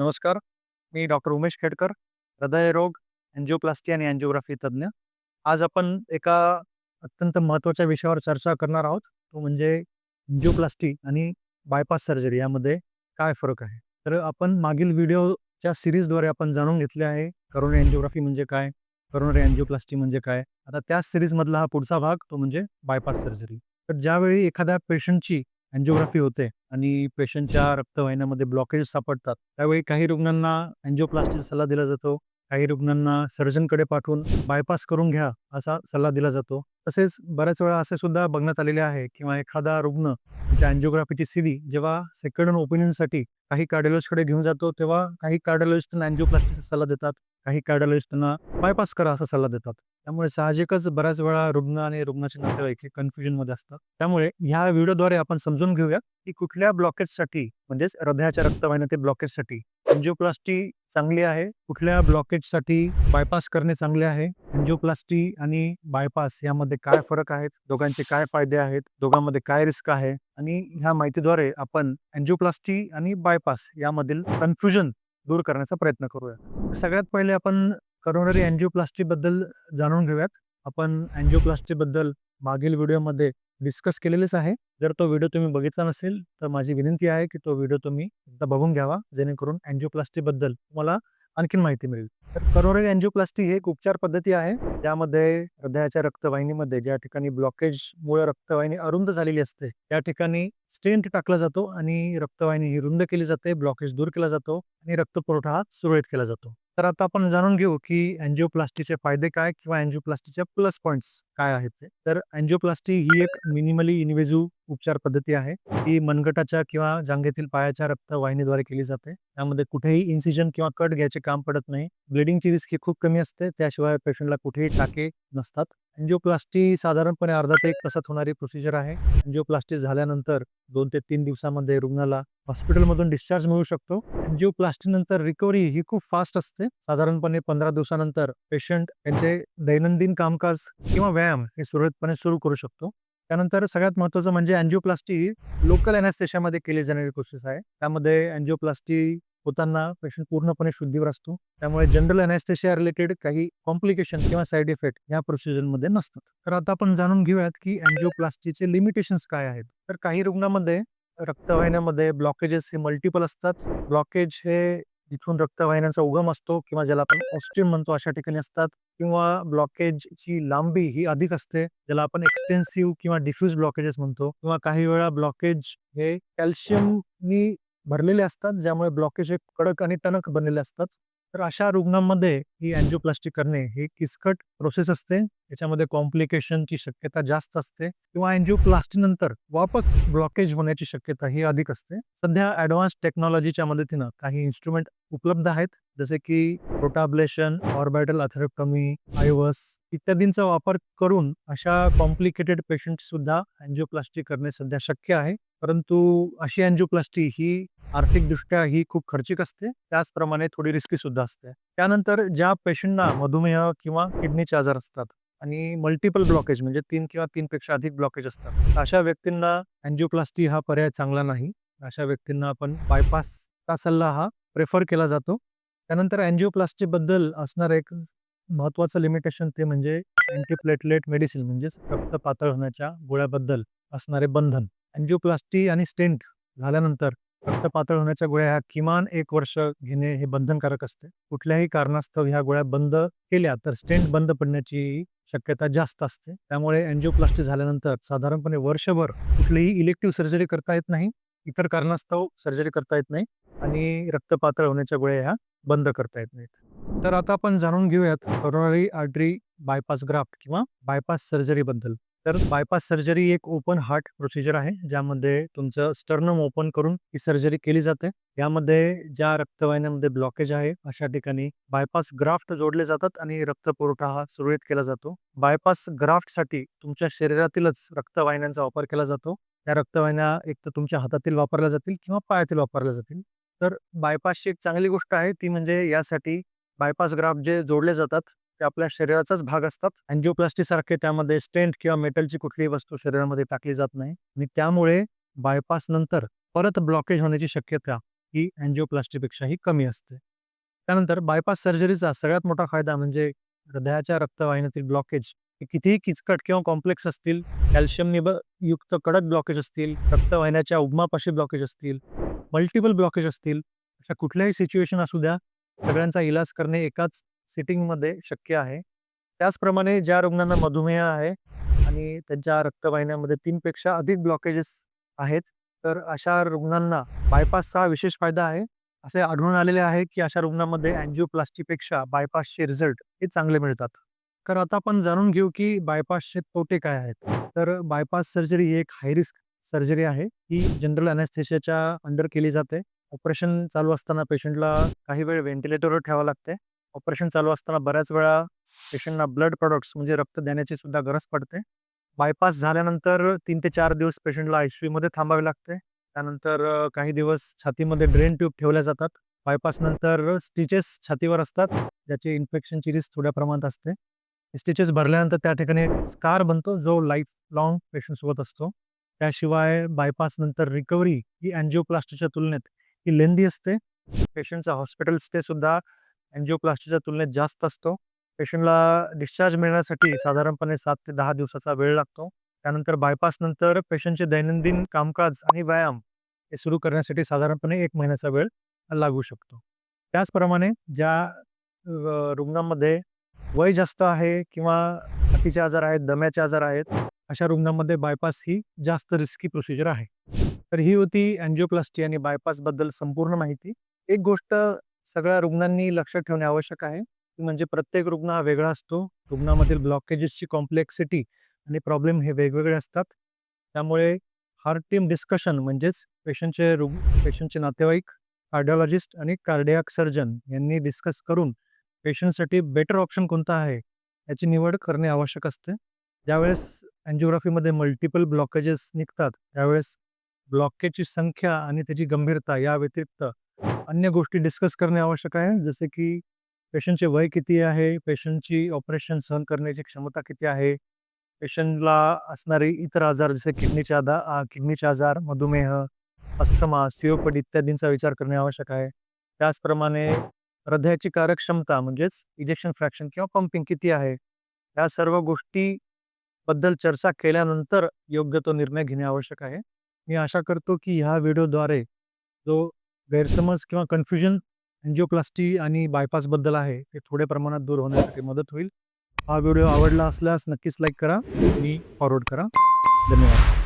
नमस्कार मी डॉक्टर उमेश खेडकर हृदयरोग अँजिओप्लास्टी आणि अँजिओग्राफी तज्ज्ञ. आज आपण एका अत्यंत महत्त्वाच्या विषयावर चर्चा करणार आहोत. तो म्हणजे अँजिओप्लास्टी आणि बायपास सर्जरी यामध्ये काय फरक आहे? तर आपण मागील व्हिडिओच्या सिरीजद्वारे आपण जाणून घेतले आहे करोनरी अँजिओग्राफी म्हणजे काय करोनरी अँजिओप्लास्टी म्हणजे काय. आता त्याच सिरीजमधला हा पुढचा भाग तो म्हणजे बायपास सर्जरी तर ज्यावेळी एखाद्या पेशंटची अँजिओग्राफी होते आणि पेशंटच्या रक्तवाहिन्यामध्ये ब्लॉकेज सापडतात. त्यावेळी काही रुग्णांना अँजिओप्लास्टीचा सल्ला दिला जातो. काही रुग्णांना सर्जनकडे पाठवून बायपास करून घ्या असा सल्ला दिला जातो. तसेच बऱ्याच वेळा असे सुद्धा बघण्यात आलेले आहे किंवा एखादा रुग्ण त्याच्या अँजिओग्राफीची सीडी जेव्हा सेकंड ओपिनियनसाठी काही कार्डिओलॉजिस्टकडे घेऊन जातो तेव्हा काही कार्डिओलॉजिस्टना अँजिओप्लास्टीचा सल्ला देतात काही कार्डिओलॉजिस्टना बायपास करा असा सल्ला देतात. त्यामुळे साहजिकच बऱ्याच वेळा रुग्ण आणि रुग्णाचे नातेवाईक हे कन्फ्युजनमध्ये असतात. त्यामुळे ह्या व्हिडिओद्वारे आपण समजून घेऊया की कुठल्या ब्लॉकेजसाठी म्हणजेच हृदयाच्या रक्तवाहिन्यातील ब्लॉकेजसाठी अँजिओप्लास्टी चांगली आहे कुठल्या ब्लॉकेजसाठी बायपास करणे चांगले आहे एन्जिओप्लास्टी आणि बायपास यामध्ये काय फरक आहेत दोघांचे काय फायदे आहेत दोघांमध्ये काय रिस्क आहे आणि ह्या माहितीद्वारे आपण एन्जिओप्लास्टी आणि बायपास यामधील कन्फ्युजन दूर करण्याचा प्रयत्न करूया. सगळ्यात पहिले आपण करोनरी अँजिओप्लास्टी बद्दल जाणून घेऊयात. आपण अँजिओप्लास्टी बद्दल मागील व्हिडिओमध्ये डिस्कस केलेलेच आहे. जर तो व्हिडिओ तुम्ही बघितला नसेल तर माझी विनंती आहे की तो व्हिडिओ तुम्ही एकदा बघून घ्यावा जेणेकरून अँजिओप्लास्टी बद्दल तुम्हाला आणखीन माहिती मिळेल. तर करोनरी अँजिओप्लास्टी ही एक उपचार पद्धती आहे. त्यामध्ये हृदयाच्या रक्तवाहिनीमध्ये ज्या ठिकाणी ब्लॉकेजमुळे रक्तवाहिनी अरुंद झालेली असते त्या ठिकाणी स्टेंट टाकला जातो आणि रक्तवाहिनी ही रुंद केली जाते ब्लॉकेज दूर केला जातो आणि रक्तपुरवठा हा सुरळीत केला जातो. तर आता आपण जाणून घेऊ की अँजिओप्लास्टीचे फायदे काय किंवा अँजिओप्लास्टीचे प्लस पॉईंट्स काय आहेत ते? तर अँजिओप्लास्टी ही एक मिनिमली इन्व्हेझिव्ह उपचार पद्धती आहे. ही मनगटाच्या किंवा जांघेतील पायाच्या रक्तवाहिनीद्वारे केली जाते. त्यामध्ये कुठेही इन्सिजन किंवा कट घ्यायचे काम पडत नाही. ब्लिडिंगची रिस्क ही खूप कमी असते. त्याशिवाय पेशंटला कुठेही टाके नसतात. अँजिओप्लास्टी साधारणपणे अर्धा ते एक तासात होणारी प्रोसिजर आहे. अँजिओप्लास्टी झाल्यानंतर दोन ते तीन दिवसामध्ये रुग्णाला हॉस्पिटलमधून डिस्चार्ज मिळू शकतो. अँजिओप्लास्टी नंतर रिकव्हरी ही खूप फास्ट असते. साधारणपणे पंधरा दिवसानंतर पेशंट त्यांचे दैनंदिन कामकाज किंवा व्यायाम हे सुरळीतपणे सुरू करू शकतो. त्यानंतर सगळ्यात महत्त्वाचं म्हणजे अँजिओप्लास्टी लोकल अॅनेस्थेशियामध्ये केली जाणारी प्रोसेस आहे. त्यामध्ये अँजिओप्लास्टी होताना पेशंट पूर्णपणे शुद्धीवर असतो. त्यामुळे जनरल अॅनेस्थेशिया रिलेटेड काही कॉम्प्लिकेशन किंवा साईड इफेक्ट या प्रोसिजरमध्ये नसतात. तर आता आपण जाणून घेऊयात की अँजिओप्लास्टीचे लिमिटेशन्स काय आहेत. तर काही रुग्णामध्ये रक्तवाहिन्यामध्ये ब्लॉकेजेस हे मल्टिपल असतात. ब्लॉकेज हे जिथून रक्तवाहिन्यांचा उगम असतो किंवा ज्याला आपण ऑस्ट्रीम म्हणतो अशा ठिकाणी असतात किंवा ब्लॉकेजची लांबी ही अधिक असते ज्याला आपण एक्सटेन्सिव्ह किंवा डिफ्यूज ब्लॉकेजेस म्हणतो किंवा काही वेळा ब्लॉकेज हे कॅल्शियमनी भरलेले असतात ज्यामुळे ब्लॉकेज हे कडक आणि टणक बनलेले असतात. तर अशा रुग्णांमध्ये ही अँजिओप्लास्टी करणे ही किचकट प्रोसेस असते. याच्यामध्ये कॉम्प्लिकेशनची शक्यता जास्त असते. किंवा अँजिओप्लास्टी नंतर वापस ब्लॉकेज होण्याची शक्यता ही अधिक असते. सध्या ऍडव्हान्स टेक्नॉलॉजीच्या मदतीनं काही इन्स्ट्रुमेंट उपलब्ध आहेत. जसे की प्रोटाब्लेशन ऑर्बॅटल अथेरेक्टॉमी आयवस इत्यादींचा वापर करून अशा कॉम्प्लिकेटेड पेशंट सुद्धा अँजिओप्लास्टी करणे सध्या शक्य आहे. परंतु अशी अँजिओप्लास्टी ही आर्थिकदृष्ट्या ही खूप खर्चिक असते. त्याचप्रमाणे थोडी रिस्की सुद्धा असते. त्यानंतर ज्या पेशंटना मधुमेह किंवा किडनीचे आजार असतात आणि मल्टिपल ब्लॉकेज म्हणजे तीन किंवा तीनपेक्षा अधिक ब्लॉकेज असतात अशा व्यक्तींना अँजिओप्लास्टी हा पर्याय चांगला नाही. अशा व्यक्तींना आपण बायपासचा सल्ला हा प्रेफर केला जातो. त्यानंतर अँजिओप्लास्टीबद्दल असणारं एक महत्त्वाचं लिमिटेशन ते म्हणजे अँटीप्लेटलेट मेडिसिन म्हणजेच रक्त पातळ होण्याच्या गोळ्याबद्दल असणारे बंधन. अँजिओप्लास्टी आणि स्टेंट झाल्यानंतर रक्त पातळ होण्याच्या गोळ्या ह्या किमान एक वर्ष घेणे हे बंधनकारक असते. कुठल्याही कारणास्तव ह्या गोळ्या बंद केल्या तर स्टेंट बंद पडण्याची शक्यता जास्त असते. त्यामुळे अँजिओप्लास्टी झाल्यानंतर साधारणपणे वर्षभर कुठलीही इलेक्टिव्ह सर्जरी करता येत नाही इतर कारणास्तव सर्जरी करता येत नाही आणि रक्त पातळ होण्याच्या गोळ्या ह्या बंद करता येत नाहीत. तर आता आपण जाणून घेऊयात करोनरी आर्टरी बायपास ग्राफ्ट किंवा बायपास सर्जरीबद्दल तर बायपास सर्जरी एक ओपन हार्ट प्रोसिजर आहे ज्यामध्ये तुमचं स्टर्नम ओपन करून ही सर्जरी केली जाते. यामध्ये ज्या रक्तवाहिन्यामध्ये ब्लॉकेज आहे अशा ठिकाणी बायपास ग्राफ्ट जोडले जातात आणि रक्तपुरवठा हा सुरळीत केला जातो. बायपास ग्राफ्टसाठी तुमच्या शरीरातीलच रक्तवाहिन्यांचा वापर केला जातो. त्या रक्तवाहिन्या एक तर तुमच्या हातातील वापरल्या जातील किंवा पायातील वापरल्या जातील. तर बायपासची एक चांगली गोष्ट आहे ती म्हणजे यासाठी बायपास ग्राफ्ट जे जोडले जातात ते आपल्या शरीराचाच भाग असतात. अँजिओप्लास्टी सारखे त्यामध्ये स्टेंट किंवा मेटलची कुठलीही वस्तू शरीरामध्ये टाकली जात नाही. आणि त्यामुळे बायपास नंतर परत ब्लॉकेज होण्याची शक्यता ही अँजिओप्लास्टीपेक्षाही कमी असते. त्यानंतर बायपास सर्जरीचा सगळ्यात मोठा फायदा म्हणजे हृदयाच्या रक्तवाहिन्यातील ब्लॉकेज हे कितीही किचकट किंवा कॉम्प्लेक्स असतील कॅल्शियमनिब युक्त कडक ब्लॉकेज असतील रक्तवाहिन्याच्या उगमापाशी ब्लॉकेज असतील मल्टिपल ब्लॉकेज असतील अशा कुठल्याही सिच्युएशन असू द्या सगळ्यांचा इलाज करणे एकाच सिटिंगमध्ये शक्य आहे. त्याचप्रमाणे ज्या रुग्णांना मधुमेह आहे आणि त्यांच्या रक्तवाहिन्यामध्ये तीनपेक्षा अधिक ब्लॉकेजेस आहेत तर अशा रुग्णांना बायपासचा विशेष फायदा आहे. असे आढळून आलेले आहे की अशा रुग्णांमध्ये अँजिओप्लास्टीपेक्षा बायपासचे रिझल्ट हे चांगले मिळतात. तर आता आपण जाणून घेऊ की बायपासचे तोटे काय आहेत. तर बायपास सर्जरी ही एक हाय रिस्क सर्जरी आहे. ही जनरल अनेस्थेशियाच्या अंडर केली जाते. ऑपरेशन चालू असताना पेशंटला काही वेळ व्हेंटिलेटरवर ठेवावं लागते. ऑपरेशन चालू असताना बऱ्याच वेळा पेशंटना ब्लड प्रॉडक्ट्स म्हणजे रक्त देण्याची सुद्धा गरज पडते. बायपास झाल्यानंतर तीन ते चार दिवस पेशंटला आय यूमध्ये थांबावे लागते. त्यानंतर काही दिवस छातीमध्ये ड्रेन ट्यूब ठेवल्या जातात. बायपास नंतर स्टिचेस छातीवर असतात ज्याची इन्फेक्शनची रिस्क थोड्या प्रमाणात असते. स्टिचेस भरल्यानंतर त्या ठिकाणी एक स्कार बनतो जो लाईफ लॉंग पेशंटसोबत असतो. त्याशिवाय बायपास नंतर रिकव्हरी ही अँजिओप्लास्टीच्या तुलनेत ही लेंदी असते. पेशंटचा हॉस्पिटल स्टे सुद्धा अँजिओप्लास्टीच्या तुलनेत जास्त असतो. पेशंटला डिस्चार्ज मिळण्यासाठी साधारणपणे सात ते दहा दिवसाचा वेळ लागतो. त्यानंतर बायपास नंतर पेशंटचे दैनंदिन कामकाज आणि व्यायाम हे सुरू करण्यासाठी साधारणपणे एक महिन्याचा वेळ लागू शकतो. त्याचप्रमाणे ज्या रुग्णांमध्ये वय जास्त आहे किंवा छातीचे आजार आहेत दम्याचे आजार आहेत अशा रुग्णांमध्ये बायपास ही जास्त रिस्की प्रोसिजर आहे. तर ही होती अँजिओप्लास्टी आणि बायपासबद्दल संपूर्ण माहिती. एक गोष्ट सगळ्या रुग्णांनी लक्ष ठेवणे आवश्यक आहे. म्हणजे प्रत्येक रुग्ण हा वेगळा असतो. रुग्णामधील ब्लॉकेजेसची कॉम्प्लेक्सिटी आणि प्रॉब्लेम हे वेगवेगळे असतात. त्यामुळे हार्ट टीम डिस्कशन म्हणजेच पेशंटचे रुग पेशंटचे नातेवाईक कार्डिओलॉजिस्ट आणि कार्डियाक सर्जन यांनी डिस्कस करून पेशंटसाठी बेटर ऑप्शन कोणता आहे याची निवड करणे आवश्यक असते. ज्यावेळेस अँजिओग्राफीमध्ये मल्टिपल ब्लॉकेजेस निघतात त्यावेळेस ब्लॉकेजची संख्या आणि त्याची गंभीरता या व्यतिरिक्त अन्य गोष्टी डिस्कस करणे आवश्यक आहे. जसे की पेशंटचे वय किती आहे? पेशंटची ऑपरेशन सहन करण्याची क्षमता किती आहे? पेशंटला असणारे इतर आजार जसे किडनीचे आधार किडनीचे आजार मधुमेह अस्थमा सिओपड इत्यादींचा विचार करणे आवश्यक आहे. त्याचप्रमाणे हृदयाची कार्यक्षमता म्हणजेच इजेक्शन फ्रॅक्शन किंवा पंपिंग किती आहे? या सर्व गोष्टी बद्दल चर्चा केल्यानंतर योग्य तो निर्णय घेणे आवश्यक आहे. मी आशा करतो की ह्या व्हिडिओद्वारे जो गैरसमज किंवा कन्फ्युजन एन्जिओप्लास्टी आणि बायपासबद्दल आहे ते थोड्या प्रमाणात दूर होण्यासाठी मदत होईल. हा व्हिडिओ आवडला असल्यास नक्कीच लाईक करा. आणि फॉरवर्ड करा. धन्यवाद.